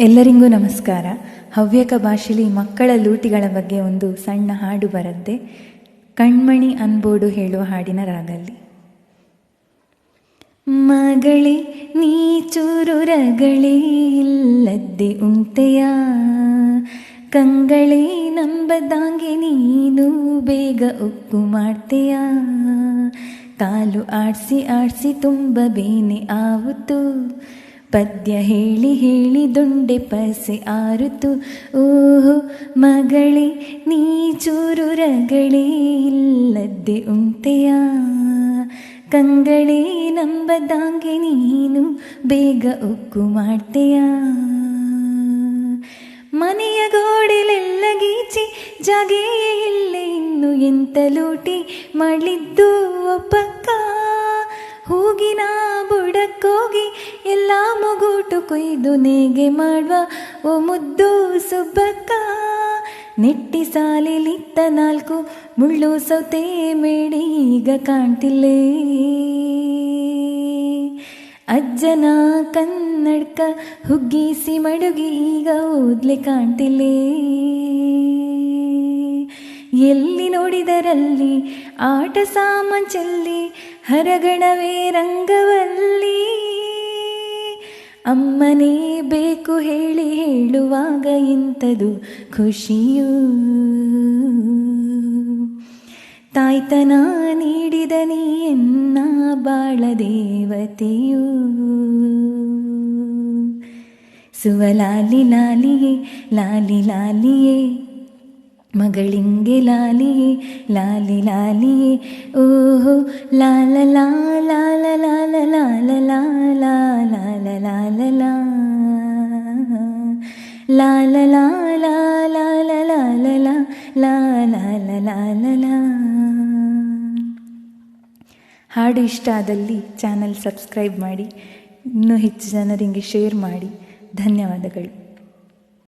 ಎಲ್ಲರಿಗೂ ನಮಸ್ಕಾರ. ಹವ್ಯಕ ಭಾಷೆಲಿ ಮಕ್ಕಳ ಲೂಟಿಗಳ ಬಗ್ಗೆ ಒಂದು ಸಣ್ಣ ಹಾಡು ಬರದ್ದೆ ಕಣ್ಮಣಿ ಅನ್ಬೋಡು ಹೇಳುವ ಹಾಡಿನ ರಾಗಲ್ಲಿ. ಮಗಳೇ, ನೀ ಚೂರು ರಗಳೇ ಇಲ್ಲದ್ದೆ ಉಂಟೆಯ. ಕಂಗಳೇ, ನಂಬದಾಂಗೆ ನೀನು ಬೇಗ ಉಪ್ಪು ಮಾಡ್ತೆಯ. ಕಾಲು ಆಡಿಸಿ ಆಡಿಸಿ ತುಂಬ ಬೇನೆ ಆವುತು ಪದ್ಯ ಹೇಳಿ ಹೇಳಿ ದುಂಡೆ ಪಸೆ ಆರುತು. ಓಹೋ, ಮಗಳೇ, ನೀ ಚೂರು ರಗಳೇ ಇಲ್ಲದ್ದೆ ಉಂಟೆಯ? ಕಂಗಳೇ, ನಂಬದಾಂಗೆ ನೀನು ಬೇಗ ಉಕ್ಕು ಮಾಡ್ತೆಯ? ಮನೆಯ ಗೋಡೆಲೆಲ್ಲ ಗೀಚಿ ಜಾಗೆಯೇ ಇಲ್ಲ ಇನ್ನು ಎಂತ ಲೂಟಿ ಮಾಡಲಿದ್ದು ಒಬ್ಬಕ್ಕ ಹೂಗಿನ ಬುಡಕ್ಕೋಗಿ ಎಲ್ಲ ಮುಗೂಟು ಕೊಯ್ದು ನೇಗೆ ಮಾಡುವ. ಓ ಮುದ್ದು ಸುಬ್ಬಕ್ಕ, ನೆಟ್ಟಿ ಸಾಲಿಲಿತ್ತ ನಾಲ್ಕು. ಮುಳ್ಳು ಸೌತೆ ಮೇಡಿ ಈಗ ಕಾಣ್ತಿಲ್ಲೇ. ಅಜ್ಜನ ಕನ್ನಡಕ ಹುಗ್ಗಿಸಿ ಮಡುಗಿ ಈಗ ಓದ್ಲೆ ಕಾಣ್ತಿಲ್ಲೇ. ಎಲ್ಲಿ ನೋಡಿದರಲ್ಲಿ ಆಟ ಸಾಮಾನ್ ಚೆಲ್ಲಿ, ಹರಗಣವೇ ರಂಗವಲ್ಲಿ. ಅಮ್ಮನೇ ಬೇಕು ಹೇಳಿ ಹೇಳುವಾಗ ಇಂಥದು ಖುಷಿಯೂ. ತಾಯ್ತನ ನೀಡಿದ ನೀ ಎನ್ನ ಬಾಳ ದೇವತೆಯೂ. ಸುವಲಾಲಿ ಲಾಲಿಯೇ, ಲಾಲಿ ಲಾಲಿಯೇ, ಮಗಳಿಂಗೆ ಲಾಲಿಯೇ, ಲಾಲಿ ಲಾಲಿಯೇ, ಓಹೋ, ಲಾಲ ಲಾಲ ಲಾಲ ಲಾ ಲಾಲ ಲಾಲ ಲಾಲ ಲಾ ಹಾಡು ಇಷ್ಟ ಆದಲ್ಲಿ ಚಾನಲ್ ಸಬ್ಸ್ಕ್ರೈಬ್ ಮಾಡಿ ಇನ್ನೂ ಹೆಚ್ಚು ಜನರಿಗೆ ಶೇರ್ ಮಾಡಿ ಧನ್ಯವಾದಗಳು